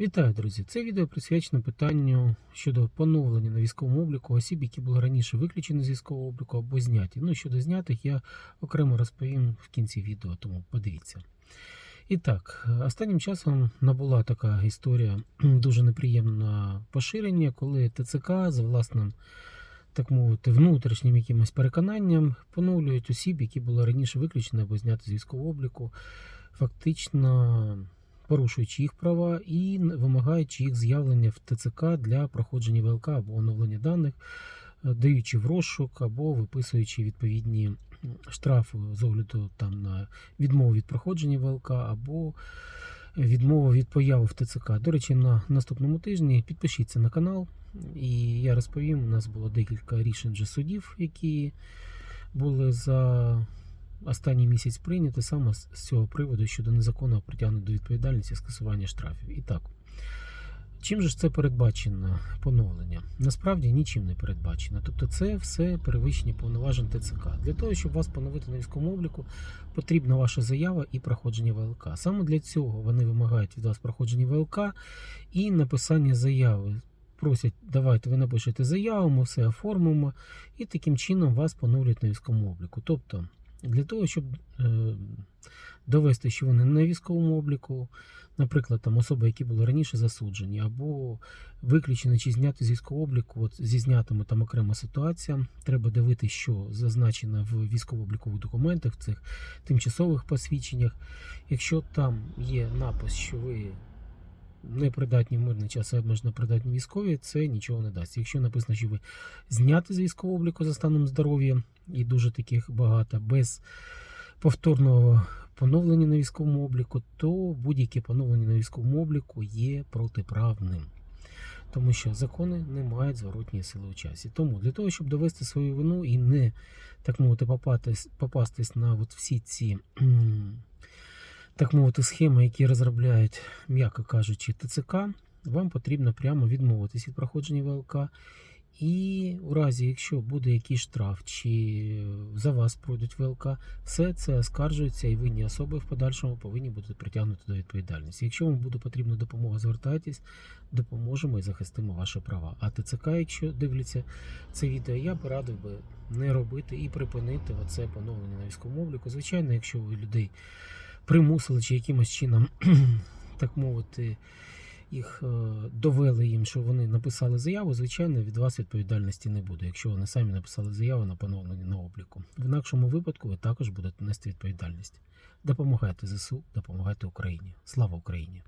Вітаю, друзі! Це відео присвячено питанню щодо поновлення на військовому обліку осіб, які були раніше виключені з військового обліку або зняті. Ну, щодо знятих, я окремо розповім в кінці відео, тому подивіться. І так, останнім часом набула така історія дуже неприємне поширення, коли ТЦК за власним, так мовити, внутрішнім якимось переконанням поновлюють осіб, які були раніше виключені або зняті з військового обліку, фактично порушуючи їх права і вимагаючи їх з'явлення в ТЦК для проходження ВЛК або оновлення даних, е, даючи в розшук або виписуючи відповідні штрафи з огляду там на відмову від проходження ВЛК або відмову від появи в ТЦК. До речі, на наступному тижні підпишіться на канал, і я розповім. У нас було декілька рішень вже судів, які були за останній місяць прийняті саме з цього приводу щодо незаконного притягнення до відповідальності скасування штрафів. І так, чим же ж це передбачено поновлення? Насправді нічим не передбачено. Тобто це все перевищення повноважень ТЦК. Для того, щоб вас поновити на військовому обліку, потрібна ваша заява і проходження ВЛК. Саме для цього вони вимагають від вас проходження ВЛК і написання заяви. Просять, давайте ви напишете заяву, ми все оформимо, і таким чином вас поновлюють на військовому обліку. Тобто, для того, щоб е, довести, що вони на військовому обліку, наприклад, там особи, які були раніше засуджені, або виключені чи зняти з військового обліку, от зі знятими там окрема ситуація, треба дивитися, що зазначено в військово-облікових документах, в цих тимчасових посвідченнях. Якщо там є напис, що ви непридатні в мирний час, а обмежено придатні військові, це нічого не дасть. Якщо написано, що ви зняти з військового обліку за станом здоров'я, і дуже таких багато, без повторного поновлення на військовому обліку, то будь-яке поновлення на військовому обліку є протиправним. Тому що закони не мають зворотньої сили у часі. Тому для того, щоб довести свою вину і не так мовити попастись, попастись на от всі ці так мовити схеми, які розробляють, м'яко кажучи, ТЦК, вам потрібно прямо відмовитись від проходження ВЛК. І у разі, якщо буде якийсь штраф чи за вас пройдуть ВЛК, все це оскаржується і винні особи в подальшому повинні бути притягнуті до відповідальності. Якщо вам буде потрібна допомога, звертайтесь, допоможемо і захистимо ваші права. А ТЦК, якщо дивляться це відео, я б радив би не робити і припинити оце поновлення на військовому обліку. Звичайно, якщо ви людей примусили чи якимось чином, так мовити, їх е, довели їм, що вони написали заяву, звичайно, від вас відповідальності не буде, якщо вони самі написали заяву на поновлення на обліку. В інакшому випадку ви також будете нести відповідальність. Допомагайте ЗСУ, допомагайте Україні. Слава Україні!